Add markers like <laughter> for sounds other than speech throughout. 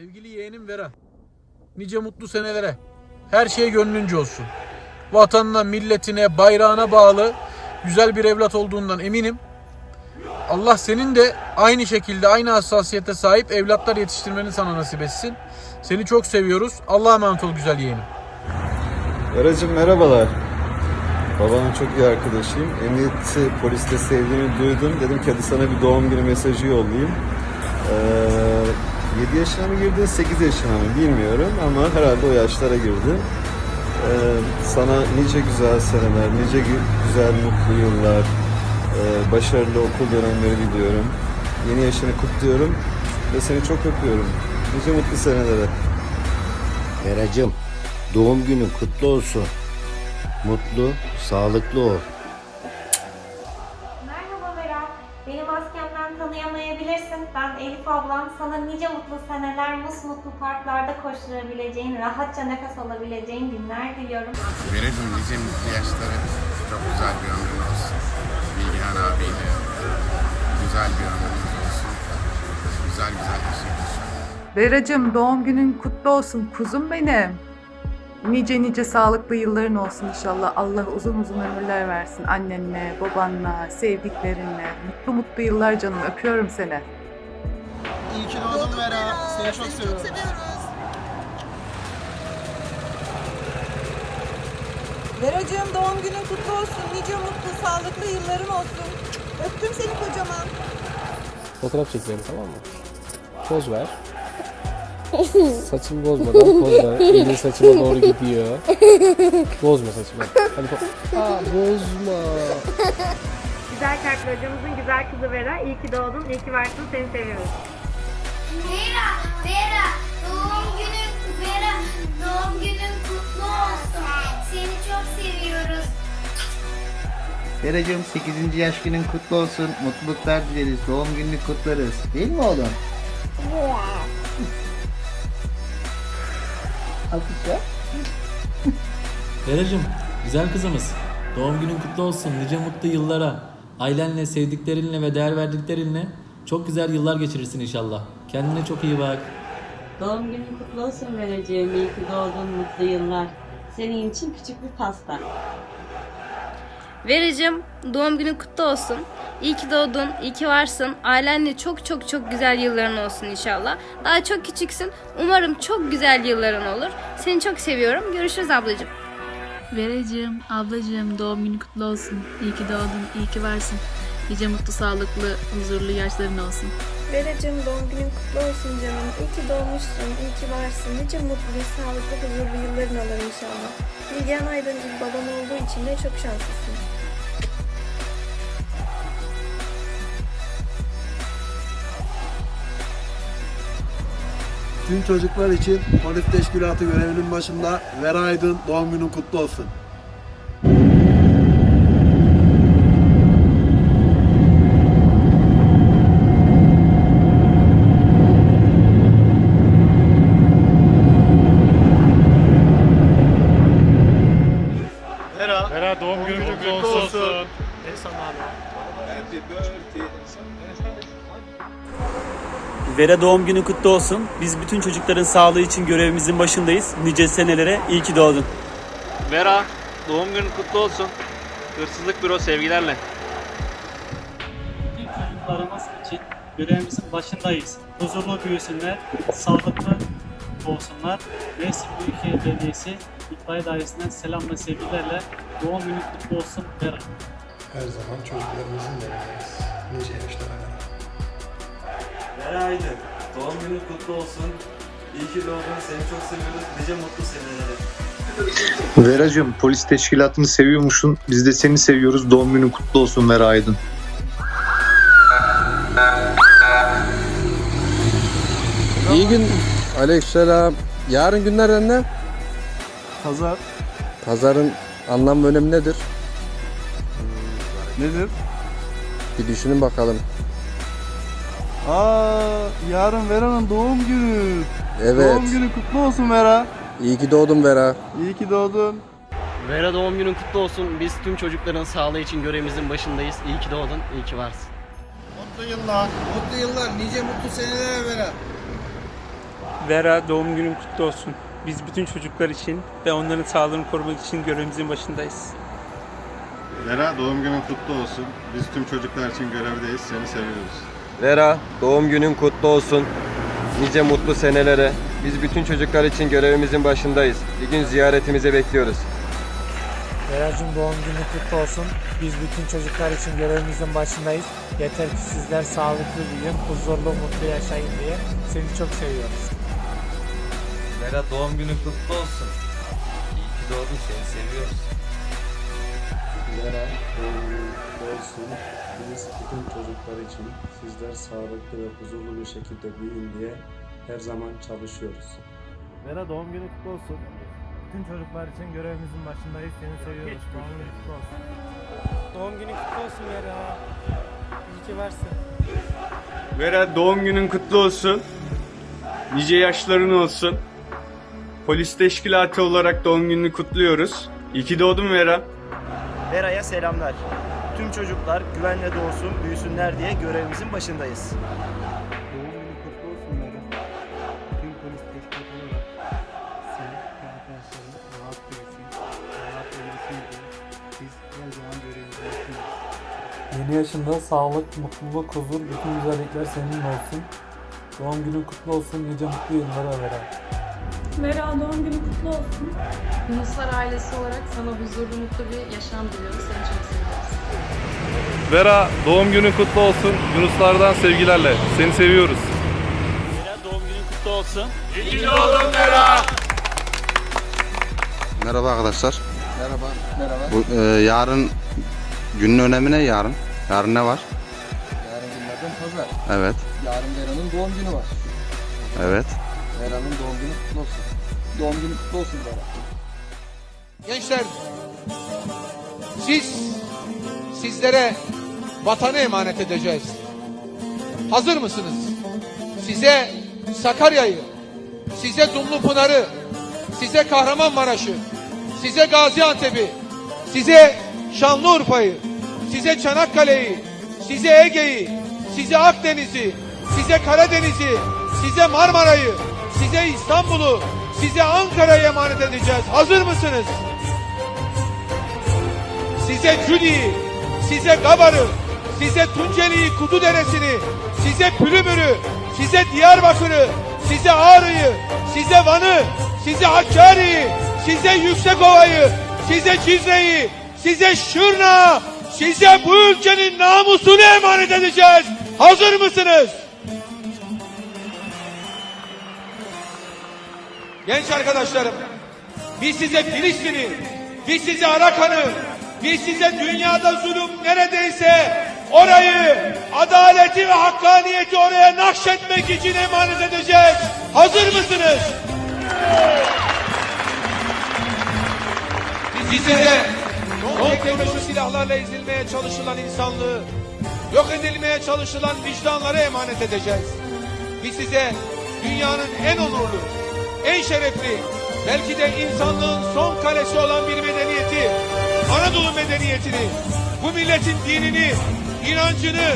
Sevgili yeğenim Vera. Nice mutlu senelere. Her şey gönlünce olsun. Vatanına, milletine, bayrağına bağlı güzel bir evlat olduğundan eminim. Allah senin de aynı şekilde, aynı hassasiyete sahip evlatlar yetiştirmeni sana nasip etsin. Seni çok seviyoruz. Allah'a emanet ol güzel yeğenim. Eracım merhabalar. Babanın çok iyi arkadaşıyım. Emniyeti poliste sevdiğini duydum. Dedim ki hadi sana bir doğum günü mesajı yollayayım. Ee, 7 yaşına mı girdin, 8 yaşına mı bilmiyorum ama herhalde o yaşlara girdin. Ee, sana nice güzel seneler, nice gü- güzel mutlu yıllar, e, başarılı okul dönemleri diliyorum. Yeni yaşını kutluyorum ve seni çok öpüyorum. Nice mutlu senelere. Veracım, doğum günün kutlu olsun. Mutlu, sağlıklı ol. Elif ablam. Sana nice mutlu seneler, musmutlu parklarda koşturabileceğin, rahatça nefes alabileceğin günler diliyorum. Vericim nice mutlu yaşları çok güzel bir ömrün olsun. Bilgehan abiyle güzel bir ömrünüz olsun. Güzel güzel yaşayın. Veracım doğum günün kutlu olsun kuzum benim. Nice nice sağlıklı yılların olsun inşallah. Allah uzun uzun ömürler versin annenle, babanla, sevdiklerinle. Mutlu mutlu yıllar canım. Öpüyorum seni. İyi ki doğdun Vera. Seni çok seviyorum. Veracığım doğum günün kutlu olsun. Nice mutlu, sağlıklı yılların olsun. Öptüm seni kocaman. Fotoğraf çekelim tamam mı? Poz ver. <laughs> Saçımı bozmadan poz ver. <laughs> Elin saçıma doğru gidiyor. Bozma saçımı. Hadi po- Aa, bozma. Güzel kalpli hocamızın güzel kızı Vera. İyi ki doğdun, iyi ki varsın. Seni seviyoruz. Vera, Vera, doğum günün Vera, doğum günün kutlu olsun. Seni çok seviyoruz. Veracığım 8. yaş günün kutlu olsun. Mutluluklar dileriz. Doğum gününü kutlarız. Değil mi oğlum? Alkışla. Veracım, güzel kızımız. Doğum günün kutlu olsun. Nice mutlu yıllara. Ailenle, sevdiklerinle ve değer verdiklerinle çok güzel yıllar geçirirsin inşallah. Kendine çok iyi bak. Doğum günün kutlu olsun Veracığım. İyi ki doğdun, mutlu yıllar. Senin için küçük bir pasta. Vericim, doğum günün kutlu olsun. İyi ki doğdun, iyi ki varsın. Ailenle çok çok çok güzel yılların olsun inşallah. Daha çok küçüksün. Umarım çok güzel yılların olur. Seni çok seviyorum. Görüşürüz ablacığım. Vereceğim, ablacığım doğum günü kutlu olsun. İyi ki doğdun, iyi ki varsın. Nice mutlu, sağlıklı, huzurlu yaşların olsun. Veracığım doğum günün kutlu olsun canım. İyi ki doğmuşsun, iyi ki varsın. Nice mutlu, sağlıklı, huzurlu yılların olur inşallah. Bilgehan Aydın gibi baban olduğu için de çok şanslısın. Tüm çocuklar için polis teşkilatı görevinin başında Vera Aydın doğum günün kutlu olsun. Vera doğum günü kutlu olsun. Biz bütün çocukların sağlığı için görevimizin başındayız. Nice senelere iyi ki doğdun. Vera, doğum günün kutlu olsun. Hırsızlık büro sevgilerle. Bütün çocuklarımız için görevimizin başındayız. Huzurlu büyüsünler, sağlıklı olsunlar. Mersin Büyükşehir Belediyesi İtfaiye Dairesi'nden selam ve sevgilerle doğum günü kutlu olsun Vera. Her zaman çocuklarımızın yanındayız. Nice yaşlara kadar. Aydın, doğum günün kutlu olsun. İyi ki doğdun, seni çok seviyoruz. Nice mutlu senelere. Veracığım polis teşkilatını seviyormuşsun. Biz de seni seviyoruz. Doğum günün kutlu olsun Vera Aydın. İyi gün. Aleykümselam. Yarın günlerden ne? Pazar Pazarın anlam ve önemi nedir? nedir? Bir düşünün bakalım. Aa, yarın Vera'nın doğum günü. Evet. Doğum günü kutlu olsun Vera. İyi ki doğdun Vera. İyi ki doğdun. Vera doğum günün kutlu olsun. Biz tüm çocukların sağlığı için görevimizin başındayız. İyi ki doğdun, iyi ki varsın. Mutlu yıllar. Mutlu yıllar. Nice mutlu seneler Vera. Vera doğum günün kutlu olsun. Biz bütün çocuklar için ve onların sağlığını korumak için görevimizin başındayız. Vera doğum günün kutlu olsun. Biz tüm çocuklar için görevdeyiz. Seni seviyoruz. Vera, doğum günün kutlu olsun. Nice mutlu senelere. Biz bütün çocuklar için görevimizin başındayız. Bir gün ziyaretimize bekliyoruz. Veracığım doğum günü kutlu olsun. Biz bütün çocuklar için görevimizin başındayız. Yeter ki sizler sağlıklı büyüyün, huzurlu, mutlu yaşayın diye. Seni çok seviyoruz. Vera doğum günün kutlu olsun. İyi ki doğdun seni seviyoruz. Vera doğum günün kutlu olsun. Biz bütün çocuklar için sizler sağlıklı ve huzurlu bir şekilde büyüyün diye her zaman çalışıyoruz. Vera doğum günü kutlu olsun. Bütün çocuklar için görevimizin başındayız. Seni seviyoruz. Doğum günü kutlu olsun. Doğum günü kutlu olsun Vera. İyi ki varsın. Vera doğum günün kutlu olsun. Nice yaşların olsun. Polis teşkilatı olarak doğum gününü kutluyoruz. İyi ki doğdun Vera. Vera'ya selamlar. Tüm çocuklar güvenle doğsun, büyüsünler diye görevimizin başındayız. Doğum günü kutlu olsun Vera. Tüm polis teşkilatı olarak sen ve arkadaşların rahat büyüsün, rahat büyüsün diye biz her zaman görevimizi yapıyoruz. Yeni yaşında sağlık, mutluluk, huzur, bütün güzellikler senin olsun. Doğum günün kutlu olsun, nice mutlu yıllara Vera. Vera doğum günü kutlu olsun. Yunuslar ailesi olarak sana huzurlu mutlu bir yaşam diliyoruz. Seni çok seviyoruz. Vera doğum günün kutlu olsun. Yunuslardan sevgilerle. Seni seviyoruz. Vera doğum günün kutlu olsun. Merhaba arkadaşlar. Merhaba. Merhaba. Bu, e, yarın günün önemi ne yarın? Yarın ne var? Yarın günlerden pazar. Evet. Yarın Vera'nın doğum günü var. Evet. Vera'nın doğum günü kutlu olsun. Doğum günü kutlu olsun Vera. Gençler, siz, sizlere vatanı emanet edeceğiz. Hazır mısınız? Size Sakarya'yı, size Dumlupınar'ı, size Kahramanmaraş'ı, size Gaziantep'i, size Şanlıurfa'yı, size Çanakkale'yi, size Ege'yi, size Akdeniz'i, size Karadeniz'i, size Marmara'yı, size İstanbul'u, size Ankara'yı emanet edeceğiz. Hazır mısınız? Size Cüli'yi, size Gabar'ı, size Tunceli'yi, Kutudere'sini, size Pülümür'ü, size Diyarbakır'ı, size Ağrı'yı, size Van'ı, size Hakkari'yi, size Yüksekova'yı, size Cizre'yi, size Şırna, size bu ülkenin namusunu emanet edeceğiz. Hazır mısınız? Genç arkadaşlarım, biz size Filistin'i, biz size Arakan'ı, biz size dünyada zulüm neredeyse orayı, adaleti ve hakkaniyeti oraya nakşetmek için emanet edeceğiz. Hazır mısınız? Biz size son teknoloji silahlarla ezilmeye çalışılan insanlığı, yok edilmeye çalışılan vicdanları emanet edeceğiz. Biz size dünyanın en onurlu, en şerefli, belki de insanlığın son kalesi olan bir medeniyeti, Anadolu medeniyetini, bu milletin dinini, inancını,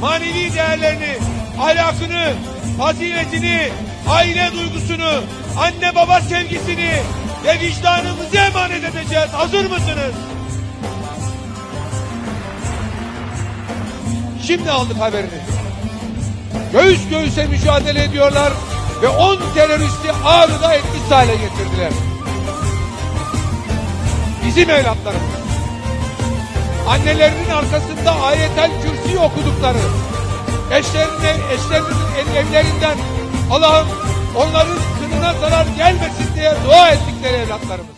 manevi değerlerini, ahlakını, faziletini, aile duygusunu, anne baba sevgisini ve vicdanımızı emanet edeceğiz. Hazır mısınız? Şimdi aldık haberini. Göğüs göğüse mücadele ediyorlar ve 10 teröristi Ağrı'da etkisiz hale getirdiler. Bizim evlatlarımız. Annelerinin arkasında ayetel kürsi okudukları, eşlerine, eşlerinin evlerinden Allah'ım onların kınına zarar gelmesin diye dua ettikleri evlatlarımız.